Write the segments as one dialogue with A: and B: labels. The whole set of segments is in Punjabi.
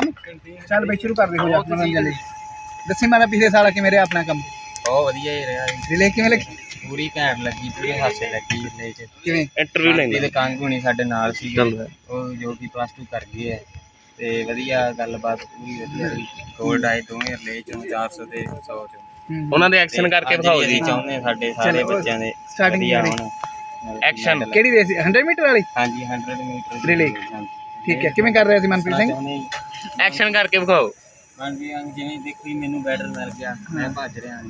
A: ਕਰਨੀ ਚੱਲ ਬਈ ਸ਼ੁਰੂ ਕਰ ਦੇ ਹੋ ਜਾ ਮਨੋਰੰਜਨ ਲਈ ਦੱਸੀ ਮਾਰਾ ਪਿਛਲੇ ਸਾਲ ਕਿਵੇਂ ਰਿਹਾ ਆਪਣਾ ਕੰਮ?
B: ਬਹੁਤ ਵਧੀਆ ਹੀ ਰਿਹਾ ਜੀ।
A: ਰਿਲੇ ਕਿਵੇਂ ਲੱਗੀ?
B: ਪੂਰੀ ਘੈਂਟ ਲੱਗੀ ਪੂਰੇ ਹਾਸੇ ਲੱਗੀ ਜਿੰਨੇ ਚ।
A: ਕਿਵੇਂ?
C: ਇੰਟਰਵਿਊ
B: ਆਂਟੀ ਦੇ ਕੰਗ ਹੁਣੀ ਸਾਡੇ ਨਾਲ ਸੀ ਉਹ ਜੋ ਕਿ ਪਲੱਸ 2 ਕਰ ਗਏ ਹੈ। ਤੇ ਵਧੀਆ ਗੱਲਬਾਤ ਪੂਰੀ ਵਧੀਆ ਹੋਈ। ਗੋਲਡ ਆਏ ਦੋਵੇਂ ਰਿਲੇ ਚੋਂ 400 ਤੇ 100 ਚੋਂ।
A: ਹੂੰ।
C: ਉਹਨਾਂ ਦੇ ਐਕਸ਼ਨ ਕਰਕੇ
B: ਅੱਜ
C: ਦਿਖਾਓ
B: ਵੀ
C: ਜੀ।
B: ਅਸੀਂ ਚਾਹੁੰਦੇ ਸਾਡੇ ਸਾਰੇ
A: ਚਲੋ,
B: ਬੱਚਿਆਂ ਦੇ
A: starting
B: ਵਧੀਆ
A: ਕਰੀ।
B: ਹੋਣ।
C: Action।
A: ਕਿਹੜੀ ਰੇਸ 100 ਮੀਟਰ ਵਾਲੀ?
B: ਹਾਂਜੀ 100 ਮੀਟਰ
A: Relay। ਠੀਕ ਹੈ ਕਿਵੇਂ ਕਰ ਰਿਹਾ ਸੀ ਮਨਪ੍ਰੀਤ ਸਿੰਘ?
B: ਚਾਹੁੰਦੇ
C: ਐਕਸ਼ਨ ਕਰਕੇ ਦਿਖਾਓ
B: ਹਾਂਜੀ ਹਾਂ ਜਿਵੇਂ ਦੇਖੀ ਮੈਨੂੰ ਬੈਟਰ ਮਿਲ ਗਿਆ। ਮੈਂ ਭੱਜ ਰਿਹਾ ਹਾਂ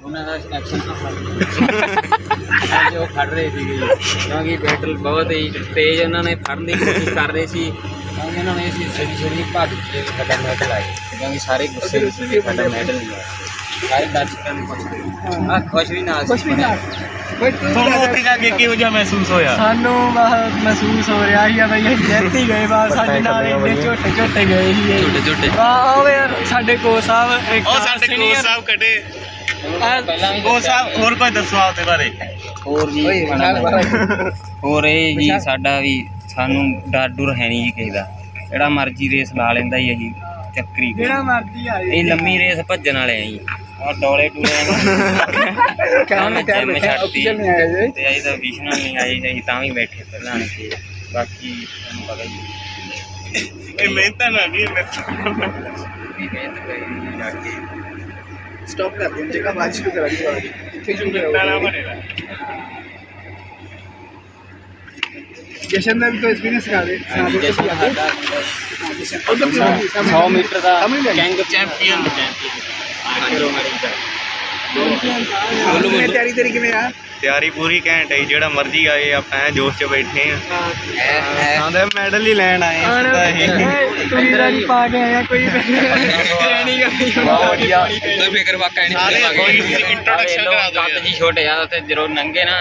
B: ਉਹਨਾਂ ਦਾ ਐਕਸ਼ਨ ਅੱਜ ਉਹ ਖੜ ਰਹੇ ਸੀ ਕਿਉਂਕਿ ਬੈਟਲ ਬਹੁਤ ਹੀ ਤੇਜ਼ ਉਹਨਾਂ ਨੇ ਫੜਨ ਦੀ ਕੋਸ਼ਿਸ਼ ਕਰ ਰਹੇ ਸੀ। ਕਿਉਂਕਿ ਉਹਨਾਂ ਨੇ ਭੱਜ ਕੇ ਕਿਉਂਕਿ ਸਾਰੇ ਗੁੱਸੇ ਵਿੱਚ ਸੀ ਸਾਡਾ ਮੈਡਲ ਨਹੀਂ ਆਇਆ ਸਾਰੇ ਦਰਸ਼ਕਾਂ ਨੂੰ। ਖੁਸ਼ ਆ ਖੁਸ਼ ਵੀ ਨਾਲ
A: ਕੁਛ ਵੀ ਨਾ ਬਈ ਤੂੰ
C: ਤੁਹਾਨੂੰ ਉੱਥੇ ਜਾ ਕੇ ਕਿਹੋ ਜਿਹਾ ਮਹਿਸੂਸ ਹੋਇਆ?
D: ਸਾਨੂੰ ਬਹੁਤ ਮਹਿਸੂਸ ਹੋ ਰਿਹਾ ਸੀ ਬਈ ਅਸੀਂ ਜਿੱਤ ਹੀ ਗਏ ਬਾਹਰ ਸਾਡੇ ਨਾਲ ਇੰਨੇ ਝੋਟੇ ਝੋਟੇ ਗਏ ਸੀ
B: ਛੋਟੇ ਛੋਟੇ
D: ਵਾਹ ਉਹ ਯਾਰ ਸਾਡੇ ਕੋਚ ਸਾਹਿਬ ਇੱਕ
C: ਉਹ ਸਾਡੇ ਕੋਚ
D: senior-
C: ਸਾਹਿਬ ਕੱਢੇ। ਕੋਚ ਸਾਹਿਬ ਹੋਰ ਕੋਈ ਦੱਸੋ ਆਪਦੇ ਬਾਰੇ?
B: ਹੋਰ ਜੀ
A: ਓਏ
B: ਮਾੜਾ
A: ਵਿਸ਼ਾਲ
B: ਮੋਟਾ।
A: ਬਾਹਰ
B: ਹੋਰ ਇਹ ਜੀ ਸਾਡਾ ਵੀ ਸਾਨੂੰ ਡਰ ਡੁਰ ਹੈ ਨਹੀਂ ਜੀ ਕਿਸੇ ਦਾ। ਜਿਹੜਾ ਮਰਜ਼ੀ ਰੇਸ ਲਾ ਲੈਂਦਾ ਜੀ ਅਸੀਂ ਚੱਕਰੀ
D: ਜਿਹੜਾ ਮਰਜ਼ੀ ਆ
B: ਇਹ ਲੰਮੀ ਰੇਸ ਭੱਜਣ ਵਾਲੇ ਆ ਜੀ। ਆ ਡੋਲੇ
A: ਨੇ। ਤਿਆਰ
B: ਜਿੰਮ
A: ਬੈਠਾ
B: ਛੱਡਤੀ।
A: ਆਫੀਸ਼ੀਅਲ ਨਹੀਂ ਆਇਆ ਜੇ।
B: ਤੇ ਅਸੀਂ ਤਾਂ ਵਿਸ਼ਨੂੰ ਨਹੀਂ ਆਏ ਅਸੀਂ ਤਾਂ ਵੀ ਬੈਠੇ ਪਹਿਲਾਂ ਆਣ ਕੇ ਬਾਕੀ ਤੁਹਾਨੂੰ ਪਤਾ ਹੀ
C: ਇਹ ਮਿਹਨਤ ਨਾ ਨਹੀਂ
B: ਵੀ ਮਿਹਨਤ ਕਰੀ ਜਾ ਕੇ
A: ਸਟਾਪ ਕਰ ਦੇ ਜਗ੍ਹਾ ਬਾਅਦ ਸ਼ੁਰੂ ਕਰਾਂਗੇ। ਦੁਬਾਰਾ। ਇੱਥੇ ਸ਼ੁਰੂ ਕਰਾਂਗੇ ਜਸ਼ਨ ਦਾ ਵੀ ਕੋਈ ਐਕਸਪੀਰੀਅੰਸ ਕਰਾ ਦੇ ਸੁਣਾ
B: ਹਾਂਜੀ
A: ਦੇ
B: ਜਸ਼ਨ
A: ਤੁਸੀਂ
B: ਸਾਡਾ
A: ਉਧਰ ਸਾਹਮਣੇ
B: 100 ਮੀਟਰ ਦਾ
A: ਸਾਹਮਣੇ ਲੈ
B: ਕੈਂਗ ਚੈਂਪੀਅਨ
A: ਕਿਵੇਂ ਤਿਆਰੀ ਤੇਰੀ ਕਿਵੇਂ ਆ?
C: ਤਿਆਰੀ ਪੂਰੀ ਘੈਂਟ ਹੈ ਜੀ, ਜਿਹੜਾ ਮਰਜ਼ੀ ਆਏ ਆਪਾਂ ਐਂ ਜੋਸ਼ 'ਚ ਬੈਠੇ ਆ। ਆਂਦੇ ਮੈਡਲ ਹੀ ਲੈਣ ਆਏ ਆ ਸਿੱਧਾ ਇਹ।
D: ਤੁਸੀਂ ਰਾਜੀ ਪਾ ਕੇ ਆਇਆ ਕੋਈ ਟ੍ਰੇਨਿੰਗ
B: ਬਹੁਤ ਵਧੀਆ। ਕੋਈ ਫਿਕਰ ਵਾਕਾ ਨਹੀਂ
C: ਸਾਰੇ ਕੋਈ introduction ਕਰਾ ਦਿਓ।
B: ਕੱਦ ਜੀ ਛੋਟੇ ਆ ਤੇ ਜਦੋਂ ਨੰਗੇ ਨਾ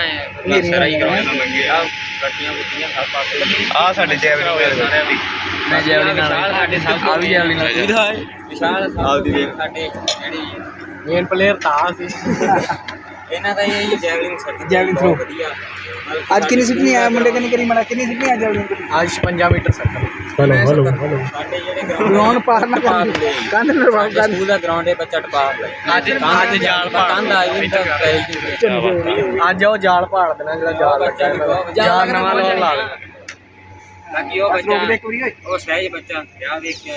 B: ਨਰਸਰਾ ਹੀ ਕਰਾਉਣਾ ਨੰਗੇ ਆ। ਗੱਡੀਆਂ ਗੁੱਡੀਆਂ ਹਰ ਪਾਸੇ
C: ਆ ਸਾਡੇ ਜੈਵਲਿਨ
B: ਸਾਰਿਆਂ ਦੀ। ਮੈਂ ਜੈਵਲਿਨ ਨਾਲ। ਸਾਡੇ ਸਭ ਆ ਵੀ ਜੈਵਲਿਨ ਨਾਲ। ਵਿਸ਼ਾਲ
C: ਆਪਦੀ ਦੇਖ।
B: ਸਾਡੇ ਜਿਹੜੀ
D: ਮੇਨ ਪਲੇਅਰ ਤਾਂ ਸੀ
B: ਇਹਨਾਂ ਦਾ ਇਹ ਹੀ ਜੈਵਲਿਨ ਸੱਟ
A: throw।
B: ਵਧੀਆ।
A: ਅੱਜ ਕਿੰਨੀ ਸਿੱਟਣੀ ਆ ਮੁੰਡੇ ਕਨੀ ਕਰੀ ਮੜਾ ਕਿੰਨੀ ਸਿੱਟਣੀ ਆ ਜਲਦੀ
D: ਅੱਜ 56 ਮੀਟਰ ਸੱਟ
B: ਸਾਡੇ ਜਿਹੜੇ ਗਰਾਊਂਡ
A: ਪਾਰ ਨਾ ਕਰ ਕੰਧ ਨਰਵਾ ਕੰਧ
B: ਸਕੂਲ ਦਾ ਗਰਾਊਂਡ ਹੈ ਬੱਚਾ ਟਪਾ ਅੱਜ ਕੰਧ ਜਾਲ ਕੰਧ ਆਈ ਤਾਂ
D: ਅੱਜ ਉਹ ਜਾਲ ਭਾਲ ਦੇਣਾ ਜਿਹੜਾ ਜਾਲ ਦਾ। ਜਾਲ ਨਵਾਂ ਲਾਉਣ ਲਾ
B: ਬਾਕੀ ਉਹ ਬੱਚਾ ਉਹ ਸਹਿਜ ਬੱਚਾ। ਵਿਆਹ ਵੇਖ ਕੇ